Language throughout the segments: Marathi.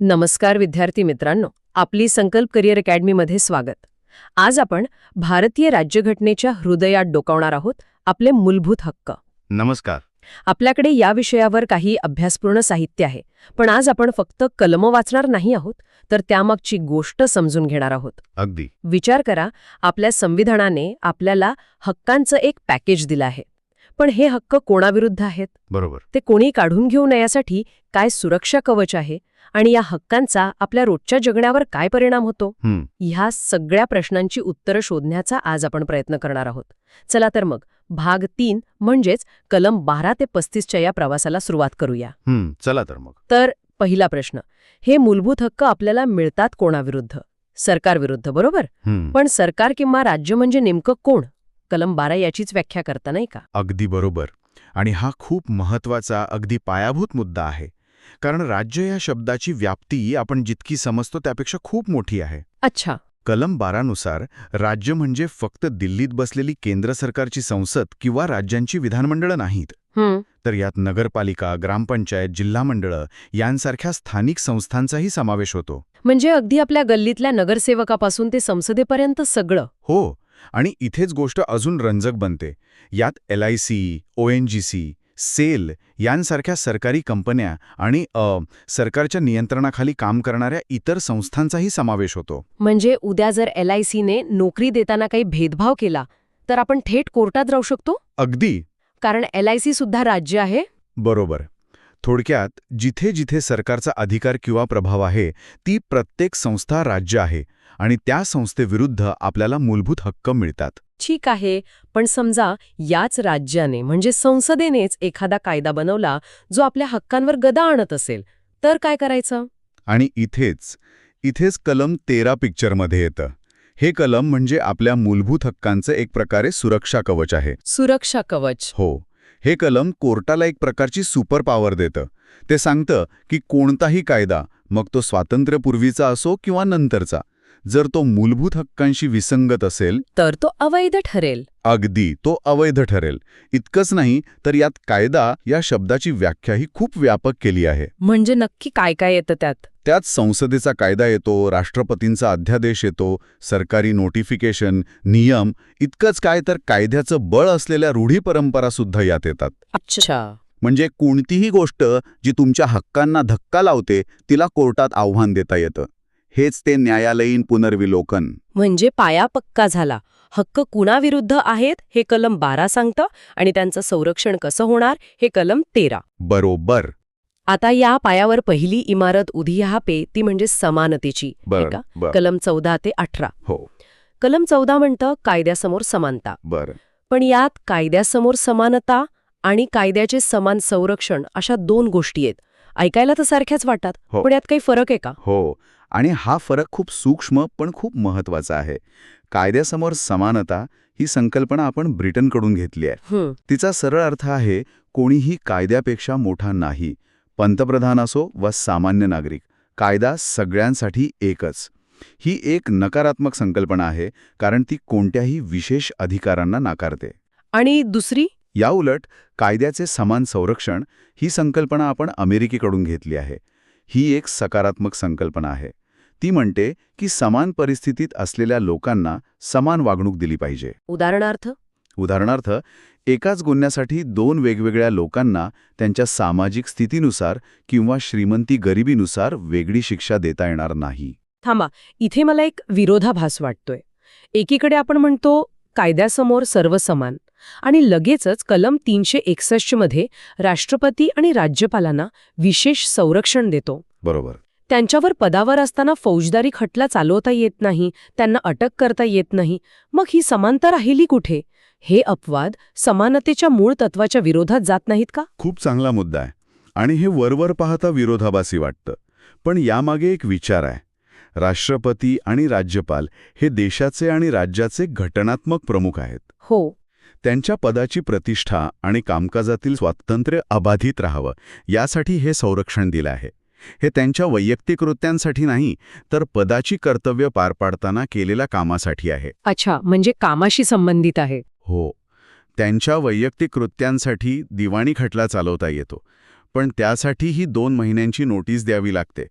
नमस्कार विद्यार्थी मित्रांनो आपली संकल्प करिअर अकॅडमीमध्ये स्वागत. आज आपण भारतीय राज्यघटनेच्या हृदयात डोकावणार आहोत आपले मूलभूत हक्क. नमस्कार. आपल्याकडे या विषयावर काही अभ्यासपूर्ण साहित्य आहे पण आज आपण फक्त कलम वाचणार नाही आहोत तर त्यामागची गोष्ट समजून घेणार आहोत. अगदी. विचार करा आपल्या संविधानाने आपल्याला हक्कांचं एक पॅकेज दिलं आहे. पण हे हक्क कोणाविरुद्ध आहेत? बरोबर. ते कोणी काढून घेऊ नयासाठी काय सुरक्षा कवच आहे? आणि या हक्कांचा आपल्या रोजच्या जगण्यावर काय परिणाम होतो? ह्या सगळ्या प्रश्नांची उत्तरं शोधण्याचा आज आपण प्रयत्न करणार आहोत. चला तर मग भाग तीन म्हणजेच कलम बारा ते पस्तीसच्या या प्रवासाला सुरुवात करूया. चला तर मग. तर पहिला प्रश्न हे मूलभूत हक्क आपल्याला मिळतात कोणाविरुद्ध? सरकारविरुद्ध बरोबर? पण सरकार किंवा राज्य म्हणजे नेमकं कोण? कलम बारा याचीच व्याख्या करता नाही का? अगदी बरोबर. आणि हा खूप महत्त्वाचा अगदी पायाभूत मुद्दा आहे. कारण राज्य या शब्दाची व्याप्ती आपण जितकी समजतो त्यापेक्षा खूप मोठी आहे. अच्छा. कलम बारानुसार राज्य म्हणजे फक्त दिल्लीत बसलेली केंद्र सरकारची संसद किंवा राज्यांची विधानमंडळं नाहीत. तर यात नगरपालिका ग्रामपंचायत जिल्हा मंडळं यांसारख्या स्थानिक संस्थांचाही समावेश होतो. म्हणजे अगदी आपल्या गल्लीतल्या नगरसेवकापासून ते संसदेपर्यंत सगळं. हो आणि इथेच गोष्ट अजून रंजक बनते. यात L I C O N G C SAIL यांसारख्या सरकारी कंपन्या आणि सरकारच्या नियंत्रणाखाली काम करणाऱ्या इतर संस्थांचाही समावेश होतो. म्हणजे उद्या जर एल आय सीने नोकरी देताना काही भेदभाव केला तर आपण थेट कोर्टात राहू शकतो? अगदी. कारण एल आय सी सुद्धा राज्य आहे. बरोबर. थोडक्यात जिथे जिथे सरकारचा अधिकार किंवा प्रभाव आहे ती प्रत्येक संस्था राज्य आहे आणि त्या संस्थेविरुद्ध आपल्याला मूलभूत हक्क मिळतात. ठीक आहे पण समजा याच राज्याने म्हणजे संसदेनेच एखादा कायदा बनवला जो आपल्या हक्कांवर गदा आणत असेल तर काय करायचं? आणि इथेच इथेच कलम तेरा पिक्चरमध्ये येतं. हे कलम म्हणजे आपल्या मूलभूत हक्कांचं एक प्रकारे सुरक्षा कवच आहे. सुरक्षा कवच. हो. हे कलम कोर्टाला एक प्रकारची सुपर पॉवर देतं. ते सांगतं की कोणताही कायदा मग तो स्वातंत्र्यपूर्वीचा असो किंवा नंतरचा जर तो मूलभूत हक्कांशी विसंगत असेल तर तो अवैध ठरेल. अगदी तो अवैध ठरेल. इतकंच नाही तर यात कायदा या शब्दाची व्याख्याही खूप व्यापक केली आहे. म्हणजे नक्की काय काय येतं त्यात? त्यात संसदेचा कायदा येतो राष्ट्रपतींचा अध्यादेश येतो सरकारी नोटिफिकेशन नियम इतकंच काय तर कायद्याचं बळ असलेल्या रूढी परंपरा सुद्धा यात येतात. अच्छा. म्हणजे कोणतीही गोष्ट जी तुमच्या हक्कांना धक्का लावते तिला कोर्टात आव्हान देता येतं. हेच ते न्यायालयीन पुनर्विलोकन. म्हणजे पाया पक्का झाला. हक्क कुणाविरुद्ध आहेत हे कलम बारा सांगतं आणि त्यांचं संरक्षण कसं होणार हे कलम तेरा. बरोबर. आता या पायावर पहिली इमारत उधी पे ती म्हणजे समानतेची बर का? बर. कलम चौदा ते अठरा. हो. कलम चौदा म्हणतं कायद्यासमोर समानता. बर. पण यात कायद्यासमोर समानता आणि कायद्याचे समान संरक्षण अशा दोन गोष्टी आहेत. ऐकायला तर सारख्याच वाटतात हो. पण यात काही फरक आहे का? हो. आणि हा फरक खूप सूक्ष्म पण खूप महत्त्वाचा आहे. कायद्यासमोर समानता ही संकल्पना आपण ब्रिटनकडून घेतली आहे. तिचा सरळ अर्थ आहे कोणीही कायद्यापेक्षा मोठा नाही. पंतप्रधान असो वा सामान्य नागरिक कायदा सगळ्यांसाठी एकच. ही एक नकारात्मक संकल्पना आहे कारण ती कोणत्याही विशेष अधिकारांना नाकारते. आणि दुसरी? याउलट कायद्याचे समान संरक्षण ही संकल्पना आपण अमेरिकेकडून घेतली आहे. ही एक सकारात्मक संकल्पना आहे. ती म्हणते की समान परिस्थितीत असलेल्या लोकांना समान वागणूक दिली पाहिजे. उदाहरणार्थ? उदाहरणार्थ एकाच गुन्ह्यासाठी दोन वेगवेगळ्या लोकांना त्यांच्या सामाजिक स्थितीनुसार किंवा श्रीमंती गरिबीनुसार वेगळी शिक्षा देता येणार नाही. थांबा इथे मला एक विरोधाभास वाटतोय. एकीकडे आपण म्हणतो कायद्यासमोर सर्व समान आणि लगेचच कलम तीनशे एकसष्टमध्ये राष्ट्रपती आणि राज्यपालांना विशेष संरक्षण देतो. बरोबर. त्यांच्यावर पदावर असताना फौजदारी खटला चालवता येत नाही त्यांना अटक करता येत नाही. मग ही समानता राहिली कुठे? हे अपवाद समानतेच्या मूळ तत्वाच्या विरोधात जात नाहीत का? खूप चांगला मुद्दा आहे. आणि हे वरवर पाहता विरोधाभासी वाटतं. पण यामागे एक विचार आहे. राष्ट्रपती आणि राज्यपाल हे देशाचे आणि राज्याचे घटनात्मक प्रमुख आहेत. हो. त्यांच्या पदाची प्रतिष्ठा आणि कामकाजातील स्वातंत्र्य अबाधित राहावं यासाठी हे संरक्षण दिलं आहे. हे त्यांच्या वैयक्तिक कृत्यांसाठी नाही तर पदाची कर्तव्य पार पाडताना केलेल्या कामासाठी आहे. अच्छा म्हणजे कामाशी संबंधित आहे. हो. त्यांच्या वैयक्तिक कृत्यांसाठी दिवाणी खटला चालवता येतो पण त्यासाठीही दोन महिन्यांची नोटीस द्यावी लागते.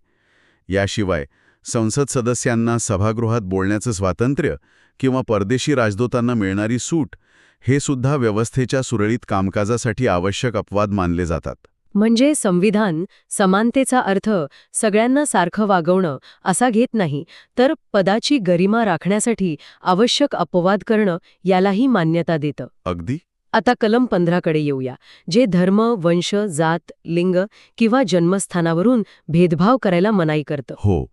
याशिवाय संसद सदस्यांना सभागृहात बोलण्याचं स्वातंत्र्य किंवा परदेशी राजदूतांना मिळणारी सूट हे सुद्धा व्यवस्थेच्या सुरळीत कामकाजासाठी आवश्यक अपवाद मानले जातात. म्हणजे संविधान समानतेचा अर्थ सगळ्यांना सारखं वागवणं असा घेत नाही तर पदाची गरिमा राखण्यासाठी आवश्यक अपवाद करणं यालाही मान्यता देतं. अगदी? आता कलम पंधराकडे येऊया जे धर्म वंश जात लिंग किंवा जन्मस्थानावरून भेदभाव करायला मनाई करतं. हो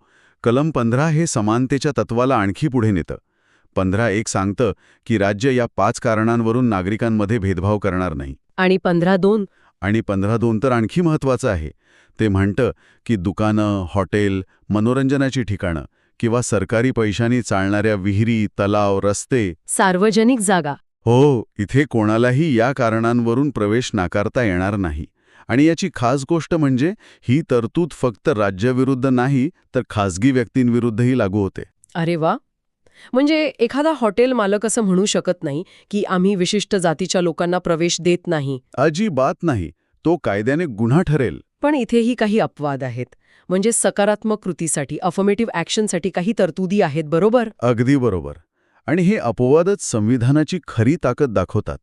कलम पंधरा हे समानतेच्या तत्वाला आणखी पुढे नेतं. पंधरा एक सांगतं की राज्य या पाच कारणांवरून नागरिकांमध्ये भेदभाव करणार नाही. आणि पंधरा दोन? आणि पंधरा दोन तर आणखी महत्त्वाचं आहे. ते म्हणतं की दुकानं हॉटेल मनोरंजनाची ठिकाणं किंवा सरकारी पैशांनी चालणाऱ्या विहिरी तलाव रस्ते. सार्वजनिक जागा. हो इथे कोणालाही या कारणांवरून प्रवेश नाकारता येणार नाही. आणि याची खास गोष्ट म्हणजे ही तरतूद फक्त राज्याविरुद्ध नाही तर खासगी व्यक्तींविरुद्धही लागू होते. अरे वा! म्हणजे एखादा हॉटेल मालक असं म्हणू शकत नाही की आम्ही विशिष्ट जातीच्या लोकांना प्रवेश देत नाही. अजिबात नाही. तो कायद्याने गुन्हा ठरेल. पण इथेही काही अपवाद आहेत. म्हणजे सकारात्मक कृतीसाठी अफर्मेटिव्ह ॲक्शनसाठी काही तरतुदी आहेत बरोबर? अगदी बरोबर. आणि हे अपवादच संविधानाची खरी ताकद दाखवतात.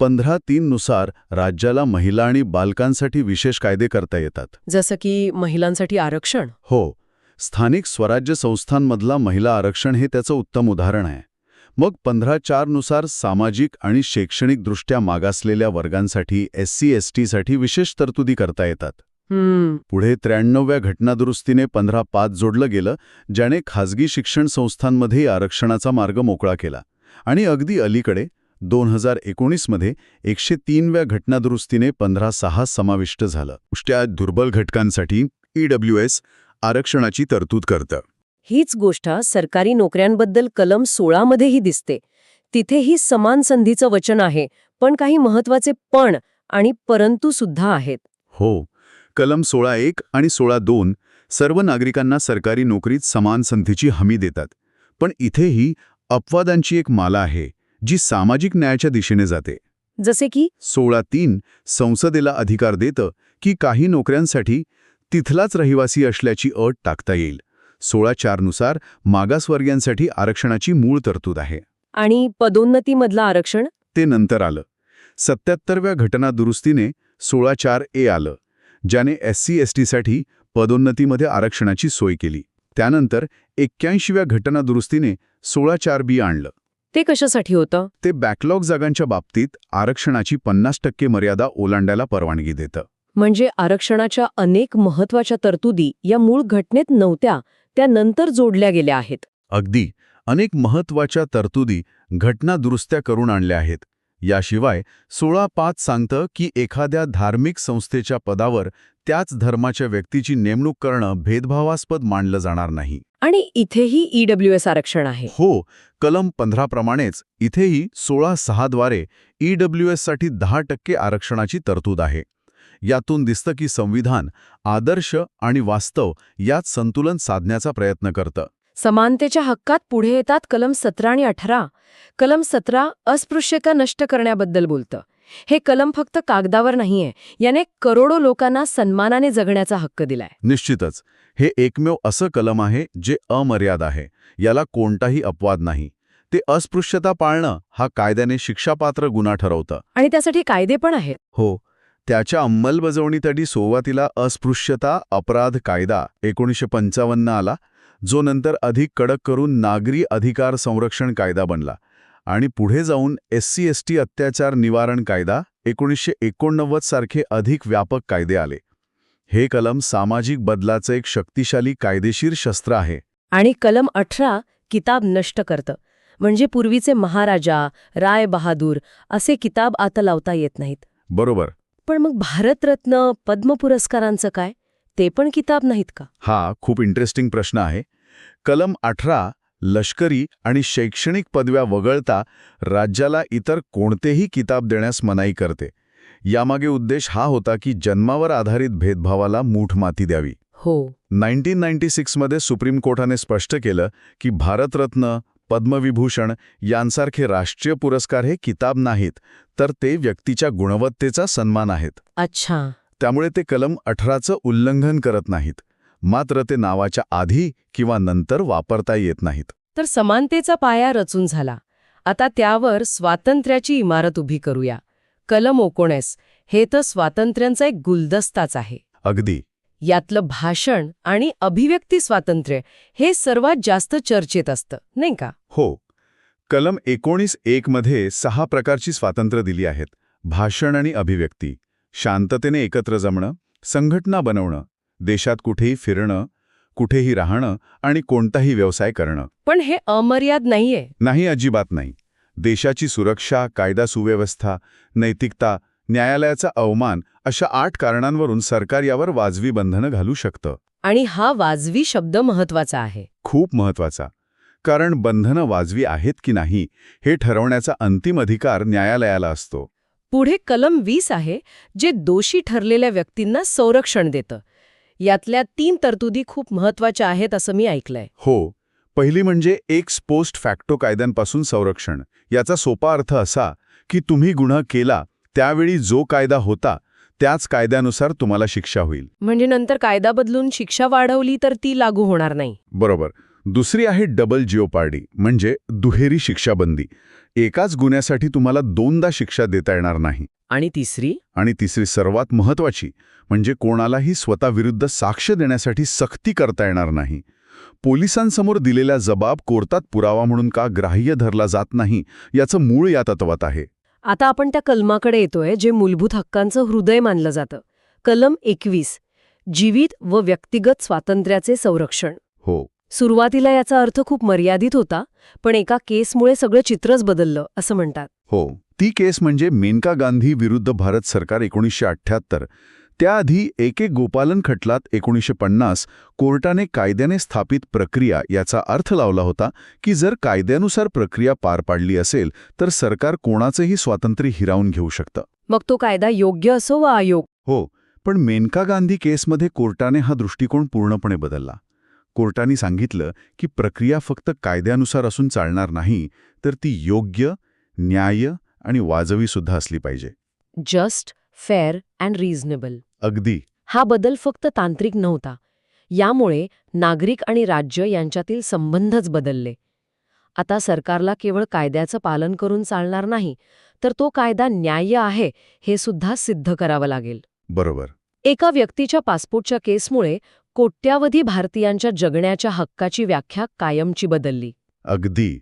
पंधरा तीन नुसार राज्याला महिला आणि बालकांसाठी विशेष कायदे करता येतात. जसं की महिलांसाठी आरक्षण? हो. स्थानिक स्वराज्य संस्थांमधला महिला आरक्षण हे त्याचं उत्तम उदाहरण आहे. मग पंधरा चारनुसार सामाजिक आणि शैक्षणिकदृष्ट्या मागासलेल्या वर्गांसाठी एस सी एस टीसाठी विशेष तरतुदी करता येतात. पुढे त्र्याण्णव्या घटनादुरुस्तीने पंधरा पाच जोडलं गेलं ज्याने खासगी शिक्षण संस्थांमध्ये आरक्षणाचा मार्ग मोकळा केला. आणि अगदी अलीकडे दोन हजार एकोणीसमध्ये एकशे तीनव्या घटनादुरुस्तीने पंधरा सहा समाविष्ट झालं. उष्ट्या दुर्बल घटकांसाठी ईडब्ल्यू एस आरक्षणाची तरतूद करतं. हीच गोष्ट सरकारी नोकऱ्यांबद्दल कलम सोळामध्येही दिसते. तिथेही समान संधीचं वचन आहे पण काही महत्त्वाचे पण आणि परंतु सुद्धा आहेत. हो कलम सोळा एक आणि सोळा दोन सर्व नागरिकांना सरकारी नोकरीत समान संधीची हमी देतात. पण इथेही अपवादांची एक माला आहे जी सामाजिक न्यायाच्या दिशेने जाते. जसे की? सोळा तीन संसदेला अधिकार देतं की काही नोकऱ्यांसाठी तिथलाच रहिवासी असल्याची अट टाकता येईल. सोळा चारनुसार मागासवर्गीयांसाठी आरक्षणाची मूळ तरतूद आहे. आणि पदोन्नतीमधलं आरक्षण? ते नंतर आलं. सत्याहत्तरव्या घटना दुरुस्तीने सोळा चार ए आलं ज्याने एस सी एस टीसाठी पदोन्नतीमध्ये आरक्षणाची सोय केली. त्यानंतर एक्क्याऐंशीव्या घटना दुरुस्तीने सोळा चार बी आणलं. ते कशासाठी होतं? ते बॅकलॉग जागांच्या बाबतीत आरक्षणाची पन्नास टक्के मर्यादा ओलांडायला परवानगी देतं. म्हणजे आरक्षणाच्या अनेक महत्त्वाच्या तरतुदी या मूळ घटनेत नव्हत्या त्या नंतर जोडल्या गेल्या आहेत. अगदी. अनेक महत्त्वाच्या तरतुदी घटना दुरुस्त्या करून आणल्या आहेत. याशिवाय सोळा पाच सांगतं की एखाद्या धार्मिक संस्थेच्या पदावर त्याच धर्माच्या व्यक्तीची नेमणूक करणं भेदभावास्पद मानलं जाणार नाही. आणि इथेही ईडब्ल्यू एस आरक्षण आहे. हो कलम पंधराप्रमाणेच इथेही सोळा सहाद्वारे ईडब्ल्यू एससाठी दहा टक्के आरक्षणाची तरतूद आहे. यातून दिसतं की संविधान आदर्श आणि वास्तव यात संतुलन साधण्याचा प्रयत्न करतं. समानतेच्या हक्कात पुढे येतात कलम सतरा आणि अठरा. कलम सतरा अस्पृश्यता नष्ट करण्याबद्दल बोलतं. हे कलम फक्त कागदावर नाहीये याने करोडो लोकांना सन्मानाने जगण्याचा हक्क दिलाय. निश्चितच हे एकमेव असं कलम आहे जे अमर्याद आहे याला कोणताही अपवाद नाही. ते अस्पृश्यता पाळणं हा कायद्याने शिक्षापात्र गुन्हा ठरवतं. आणि त्यासाठी कायदे पण आहेत. हो त्याच्या अंमलबजावणीसाठी सुरुवातीला अस्पृश्यता अपराध कायदा एकोणीसशे पंचावन्न आला जो नंतर अधिक कडक करून नागरी अधिकार संरक्षण कायदा बनला आणि पुढे जाऊन एस सी एस टी अत्याचार निवारण कायदा एकोणीसशे एकोणनव्वद सारखे अधिक व्यापक कायदे आले. हे कलम सामाजिक बदलाचं एक शक्तिशाली कायदेशीर शस्त्र आहे. आणि कलम अठरा किताब नष्ट करतं. म्हणजे पूर्वीचे महाराजा राय बहादूर असे किताब आता लावता येत नाहीत. बरोबर. पण मग भारतरत्न पद्म पुरस्कारांचं काय? ते पण किताब नाहीत का? हा खूप इंटरेस्टिंग प्रश्न आहे. कलम अठरा लष्करी आणि शैक्षणिक पदव्या वगळता राज्याला इतर कोणतेही किताब देण्यास मनाई करते. यामागे उद्देश हा होता की जन्मावर आधारित भेदभावाला मूठमाती द्यावी. हो. नाईन्टीन नाईन्टी सिक्समध्ये सुप्रीम कोर्टाने स्पष्ट केलं की भारतरत्न पद्मविभूषण यांसारखे राष्ट्रीय पुरस्कार हे किताब नाहीत तर ते व्यक्तीच्या गुणवत्तेचा सन्मान आहेत. अच्छा. त्यामुळे ते कलम अठराचं उल्लंघन करत नाहीत मात्र ते नावाच्या आधी किंवा नंतर वापरता येत नाहीत. तर समानतेचा पाया रचून झाला. आता त्यावर स्वातंत्र्याची इमारत उभी करूया. कलम ओकोणेस हे तर स्वातंत्र्यांचा एक गुलदस्ताच आहे. अगदी. यातलं भाषण आणि अभिव्यक्ती स्वातंत्र्य हे सर्वात जास्त चर्चेत असतं नाही का? हो. कलम एकोणीस एक मध्ये सहा प्रकारची स्वातंत्र्य दिली आहेत. भाषण आणि अभिव्यक्ती. शांततेने एकत्र जमणं संघटना बनवणं देशात कुठेही फिरणं कुठेही राहणं आणि कोणताही व्यवसाय करणं. पण हे अमर्याद नाहीये. नाही अजिबात नाही. देशाची सुरक्षा कायदा सुव्यवस्था नैतिकता न्यायालयाचा अवमान अशा आठ कारणांवरून सरकार यावर वाजवी बंधनं घालू शकतं. आणि हा वाजवी शब्द महत्त्वाचा आहे. खूप महत्त्वाचा कारण बंधनं वाजवी आहेत की नाही हे ठरवण्याचा अंतिम अधिकार न्यायालयाला असतो. पुढे कलम वीस आहे जे दोषी ठरलेल्या व्यक्तींना संरक्षण देतं. यातल्या तीन तरतुदी खूप महत्त्वाच्या आहेत असं मी ऐकलंय. हो पहिली म्हणजे एक्स पोस्ट फॅक्टो कायद्यांपासून संरक्षण. याचा सोपा अर्थ असा की तुम्ही गुन्हा केला त्यावेळी जो कायदा होता त्याच कायद्यानुसार तुम्हाला शिक्षा होईल. म्हणजे नंतर कायदा बदलून शिक्षा वाढवली तर ती लागू होणार नाही. बरोबर. दुसरी आहे डबल जिओपार्डी म्हणजे दुहेरी शिक्षाबंदी. एकाच गुन्ह्यासाठी तुम्हाला दोनदा शिक्षा देता येणार नाही. आणि तिसरी? आणि तिसरी सर्वात महत्वाची म्हणजे कोणालाही स्वतःविरुद्ध साक्ष देण्यासाठी सक्ती करता येणार नाही. पोलिसांसमोर दिलेला जबाब कोर्टात पुरावा म्हणून का ग्राह्य धरला जात नाही याचं मूळ या तत्वात आहे. आता आपण त्या कलमाकडे येतोय जे मूलभूत हक्कांचं हृदय मानलं जातं. कलम एकवीस जीवित व व्यक्तिगत स्वातंत्र्याचे संरक्षण. हो. सुरुवातीला याचा अर्थ खूप मर्यादित होता पण एका केसमुळे सगळं चित्रच बदललं असं म्हणतात. हो. ती केस म्हणजे मेनका गांधी विरुद्ध भारत सरकार एकोणीसशे अठ्ठ्याहत्तर. त्याआधी एक एक गोपालन खटलात एकोणीसशे पन्नास कोर्टाने कायद्याने स्थापित प्रक्रिया याचा अर्थ लावला होता की जर कायद्यानुसार प्रक्रिया पार पाडली असेल तर सरकार कोणाचंही स्वातंत्र्य हिरावून घेऊ शकतं. मग तो कायदा योग्य असो वा अयोग्य? हो पण मेनका गांधी केसमध्ये कोर्टाने हा दृष्टिकोन पूर्णपणे बदलला. कोर्टाने सांगितलं की प्रक्रिया फक्त कायद्यानुसार असून चालणार नाही तर ती योग्य न्याय आणि वाजवी सुद्धा असली पाहिजे. जस्ट फेअर अँड रिझनेबल अगदी. हा बदल फक्त तांत्रिक नव्हता. यामुळे नागरिक आणि राज्य यांच्यातील संबंधच बदलले. आता सरकारला केवळ कायद्याचं पालन करून चालणार नाही तर तो कायदा न्याय्य आहे हे सुद्धा सिद्ध करावं लागेल. बरोबर. एका व्यक्तीच्या पासपोर्टच्या केसमुळे कोट्यावधी भारतीयांच्या जगण्याच्या हक्काची व्याख्या कायमची बदलली. अगदी.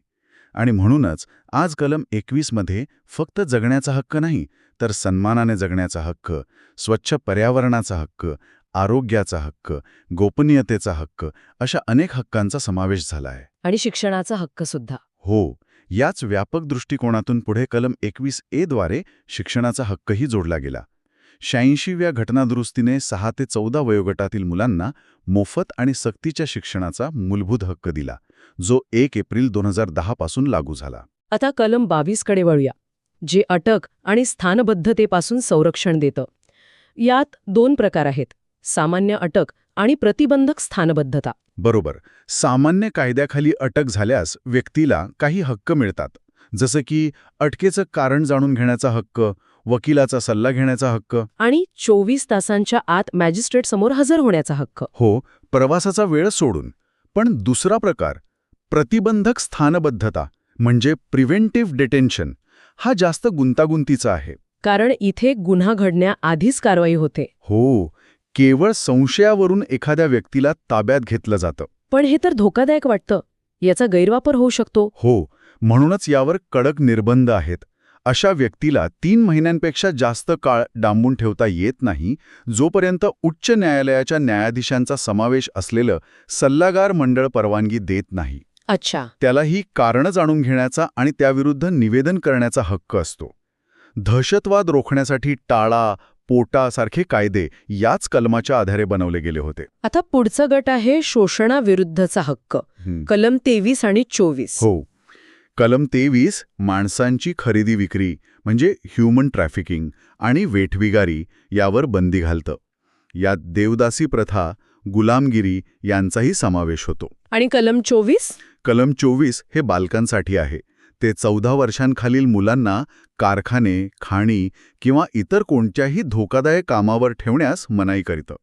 आणि म्हणूनच आज कलम एकवीसमध्ये फक्त जगण्याचा हक्क नाही तर सन्मानाने जगण्याचा हक्क स्वच्छ पर्यावरणाचा हक्क आरोग्याचा हक्क गोपनीयतेचा हक्क अशा अनेक हक्कांचा समावेश झाला आहे. आणि शिक्षणाचा हक्क सुद्धा. हो याच व्यापक दृष्टिकोनातून पुढे कलम एकवीस एद्वारे शिक्षणाचा हक्कही जोडला गेला. शहाऐंशीव्या घटनादुरुस्तीने सहा ते चौदा वयोगटातील मुलांना मोफत आणि सक्तीच्या शिक्षणाचा मूलभूत हक्क दिला. जो एक एप्रिल दोन हजार दहा पासून लागू झाला. आता कलम बावीसकडे वळूया जे अटक आणि स्थानबद्धतेपासून संरक्षण देतं. यात दोन प्रकार आहेत सामान्य अटक आणि प्रतिबंधक स्थानबद्धता. बरोबर सामान्य कायद्याखाली अटक झाल्यास व्यक्तीला काही हक्क मिळतात जसं की अटकेचं कारण जाणून घेण्याचा हक्क वकिलाचा सल्ला घेण्याचा हक्क. आणि चोवीस तासांच्या आत मॅजिस्ट्रेट समोर हजर होण्याचा हक्क. हो प्रवासाचा वेळ सोडून. पण दुसरा प्रकार प्रतिबंधक स्थानबद्धता म्हणजे प्रिव्हेंटिव्ह डिटेन्शन हा जास्त गुंतागुंतीचा आहे. कारण इथे गुन्हा घडण्याआधीच कारवाई होते. हो केवळ संशयावरून एखाद्या व्यक्तीला ताब्यात घेतलं जातं. पण हे तर धोकादायक वाटतं. याचा गैरवापर होऊ शकतो. हो म्हणूनच यावर कडक निर्बंध आहेत. अशा व्यक्तीला तीन महिन्यांपेक्षा जास्त काळ डांबून ठेवता येत नाही जोपर्यंत उच्च न्यायालयाच्या न्यायाधीशांचा समावेश असलेलं सल्लागार मंडळ परवानगी देत नाही. अच्छा. त्याला ही कारणं जाणून घेण्याचा आणि त्याविरुद्ध निवेदन करण्याचा हक्क असतो. दहशतवाद रोखण्यासाठी टाळा पोटा सारखे कायदे याच कलमाच्या आधारे बनवले गेले होते. आता पुढचा गट आहे शोषणाविरुद्धचा हक्क. कलम तेवीस आणि चोवीस. हो. कलम तेवीस माणसांची खरेदी विक्री म्हणजे ह्युमन ट्रॅफिकिंग आणि वेठविगारी यावर बंदी घालतं. यात देवदासी प्रथा गुलामगिरी यांचाही समावेश होतो. आणि कलम चोवीस? कलम चोवीस हे बालकांसाठी आहे. ते चौदा वर्षांखालील मुलांना कारखाने खाणी किंवा इतर कोणत्याही धोकादायक कामावर ठेवण्यास मनाई करीतं.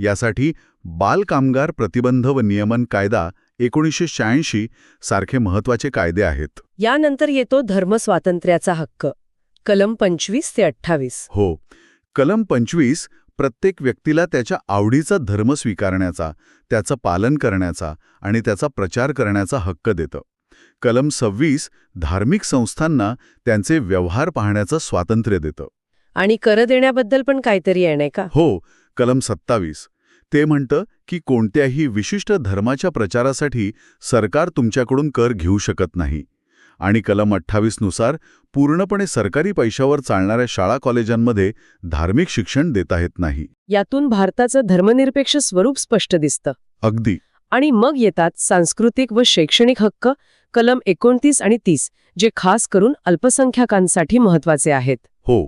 यासाठी बाल कामगार प्रतिबंध व नियमन कायदा एकोणीसशे शहाऐंशी सारखे महत्त्वाचे कायदे आहेत. यानंतर येतो धर्मस्वातंत्र्याचा हक्क. कलम पंचवीस ते अठ्ठावीस. हो. कलम पंचवीस प्रत्येक व्यक्तीला त्याच्या आवडीचा धर्म स्वीकारण्याचा त्याचं पालन करण्याचा आणि त्याचा प्रचार करण्याचा हक्क देतं. कलम सव्वीस धार्मिक संस्थांना त्यांचे व्यवहार पाहण्याचं स्वातंत्र्य देतं. आणि कर देण्याबद्दल पण काहीतरी आहे नाही का? हो कलम सत्तावीस. ते म्हणतं की कोणत्याही विशिष्ट धर्माच्या प्रचारासाठी सरकार तुमच्याकडून कर घेऊ शकत नाही. आणि कलम अठ्ठावीसनुसार पूर्णपणे सरकारी पैशावर चालणाऱ्या शाळा कॉलेजांमध्ये धार्मिक शिक्षण देता येत नाही. यातून भारताचं धर्मनिरपेक्ष स्वरूप स्पष्ट दिसतं. अगदी. आणि मग येतात सांस्कृतिक व शैक्षणिक हक्क कलम एकोणतीस आणि तीस जे खास करून अल्पसंख्याकांसाठी महत्त्वाचे आहेत. हो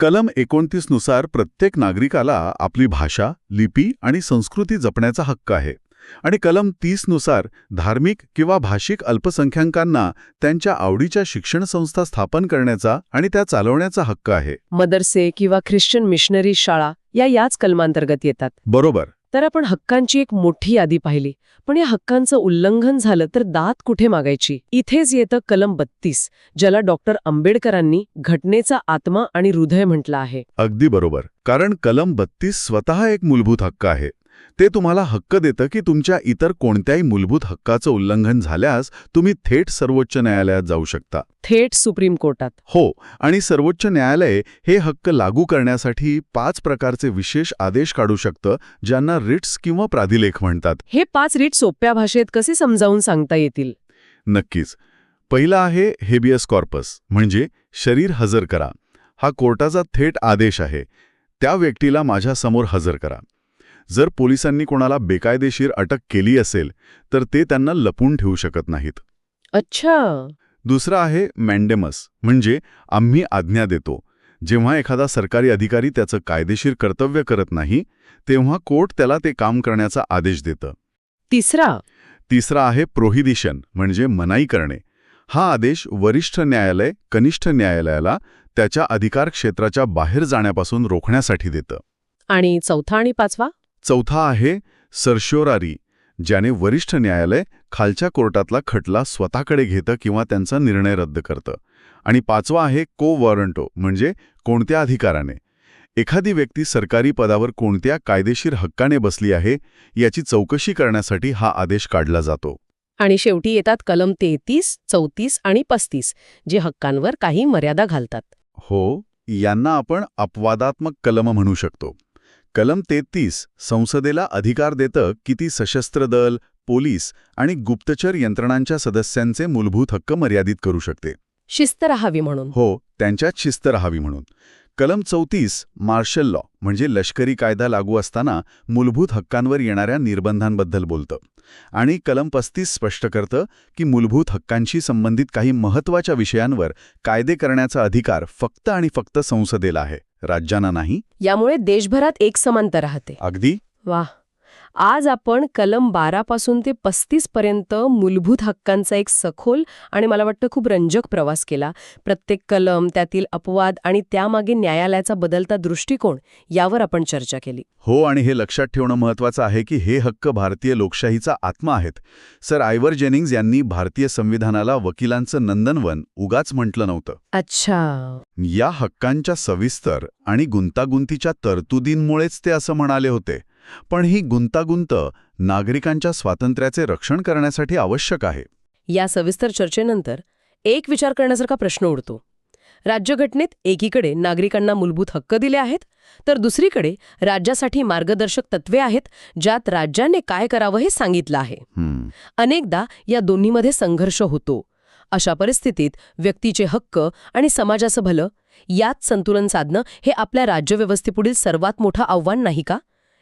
कलम एकोणतीसनुसार प्रत्येक नागरिकाला आपली भाषा लिपी आणि संस्कृती जपण्याचा हक्क आहे. आणि कलम तीसनुसार धार्मिक किंवा भाषिक अल्पसंख्याकांना त्यांच्या आवडीच्या शिक्षण संस्था स्थापन करण्याचा आणि त्या चालवण्याचा हक्क आहे. मदरसे किंवा ख्रिश्चन मिशनरी शाळा या याच कलमांतर्गत येतात. बरोबर. तर आपण हक्कांची एक मोठी यादी पाहिली. पण या हक्कांचं उल्लंघन झालं तर दात कुठे मागायची? इथेच येतं कलम बत्तीस ज्याला डॉक्टर आंबेडकरांनी घटनेचा आत्मा आणि हृदय म्हटलं आहे. अगदी बरोबर. कारण कलम बत्तीस स्वतः एक मूलभूत हक्क आहे. ते तुम्हाला हक्क देतं की तुमच्या इतर कोणत्याही मूलभूत हक्काचं उल्लंघन झाल्यास तुम्ही थेट सर्वोच्च न्यायालयात जाऊ शकता. थेट सुप्रीम कोर्टात. हो आणि सर्वोच्च न्यायालय हे हक्क लागू करण्यासाठी पाच प्रकारचे विशेष आदेश काढू शकतं ज्यांना रिट्स किंवा प्राधिलेख म्हणतात. हे पाच रीट सोप्या भाषेत कसे समजावून सांगता येतील? नक्कीच. पहिला आहे हेबियस कॉर्पस म्हणजे शरीर हजर करा. हा कोर्टाचा थेट आदेश आहे. त्या व्यक्तीला माझ्यासमोर हजर करा. जर पोलिसांनी कोणाला बेकायदेशीर अटक केली असेल तर ते त्यांना लपून ठेवू शकत नाहीत. अच्छा. दुसरा आहे मॅन्डेमस म्हणजे आम्ही आज्ञा देतो. जेव्हा एखादा सरकारी अधिकारी त्याचं कायदेशीर कर्तव्य करत नाही तेव्हा कोर्ट त्याला ते काम करण्याचा आदेश देतं. तिसरा. तिसरा आहे प्रोहिबिशन म्हणजे मनाई करणे. हा आदेश वरिष्ठ न्यायालय कनिष्ठ न्यायालयाला त्याच्या अधिकार क्षेत्राच्या बाहेर जाण्यापासून रोखण्यासाठी देतं. आणि चौथा आणि पाचवा? चौथा आहे सर्शोरारी ज्याने वरिष्ठ न्यायालय खालच्या कोर्टातला खटला स्वतःकडे घेतं किंवा त्यांचा निर्णय रद्द करतं. आणि पाचवा आहे को वॉरंटो म्हणजे कोणत्या अधिकाराने. एखादी व्यक्ती सरकारी पदावर कोणत्या कायदेशीर हक्काने बसली आहे याची चौकशी करण्यासाठी हा आदेश काढला जातो. आणि शेवटी येतात कलम तेहतीस चौतीस आणि पस्तीस जे हक्कांवर काही मर्यादा घालतात. हो यांना आपण अपवादात्मक कलम म्हणू शकतो. कलम तेहतीस संसदेला अधिकार देतं की ती सशस्त्र दल पोलीस आणि गुप्तचर यंत्रणांच्या सदस्यांचे मूलभूत हक्क मर्यादित करू शकते. शिस्त राहावी म्हणून. हो त्यांच्यात शिस्त राहावी म्हणून. कलम चौतीस मार्शल लॉ म्हणजे लष्करी कायदा लागू असताना मूलभूत हक्कांवर येणाऱ्या निर्बंधांबद्दल बोलतं. आणि कलम पस्तीस स्पष्ट करतं की मूलभूत हक्कांशी संबंधित काही महत्त्वाच्या विषयांवर कायदे करण्याचा अधिकार फक्त आणि फक्त संसदेला आहे. राज्यांना नाही यामुळे देशभरात एक समानता राहते. अगदी. वा आज आपण कलम बारा पासून ते पस्तीस पर्यंत मूलभूत हक्कांचा एक सखोल आणि मला वाटतं खूप रंजक प्रवास केला. प्रत्येक कलम त्यातील अपवाद आणि त्यामागे न्यायालयाचा बदलता दृष्टिकोन यावर आपण चर्चा केली. हो आणि हे लक्षात ठेवणं महत्वाचं आहे की हे हक्क भारतीय लोकशाहीचा आत्मा आहेत. सर आयवर जेनिंग्ज यांनी भारतीय संविधानाला वकिलांचं नंदनवन उगाच म्हटलं नव्हतं. अच्छा. या हक्कांच्या सविस्तर आणि गुंतागुंतीच्या तरतुदींमुळेच ते असं म्हणाले होते. पण ही गुंतागुंत नागरिकांच्या स्वातंत्र्याचे रक्षण करण्यासाठी आवश्यक आहे. या सविस्तर चर्चेनंतर एक विचार करण्यासारखा प्रश्न उडतो. राज्यघटनेत एकीकडे नागरिकांना मूलभूत हक्क दिले आहेत तर दुसरीकडे राज्यासाठी मार्गदर्शक तत्वे आहेत ज्यात राज्याने काय करावं हे सांगितलं आहे. अनेकदा या दोन्हीमध्ये संघर्ष होतो. अशा परिस्थितीत व्यक्तीचे हक्क आणि समाजाचं भलं यात संतुलन साधणं हे आपल्या राज्यव्यवस्थेपुढील सर्वात मोठं आव्हान नाही का?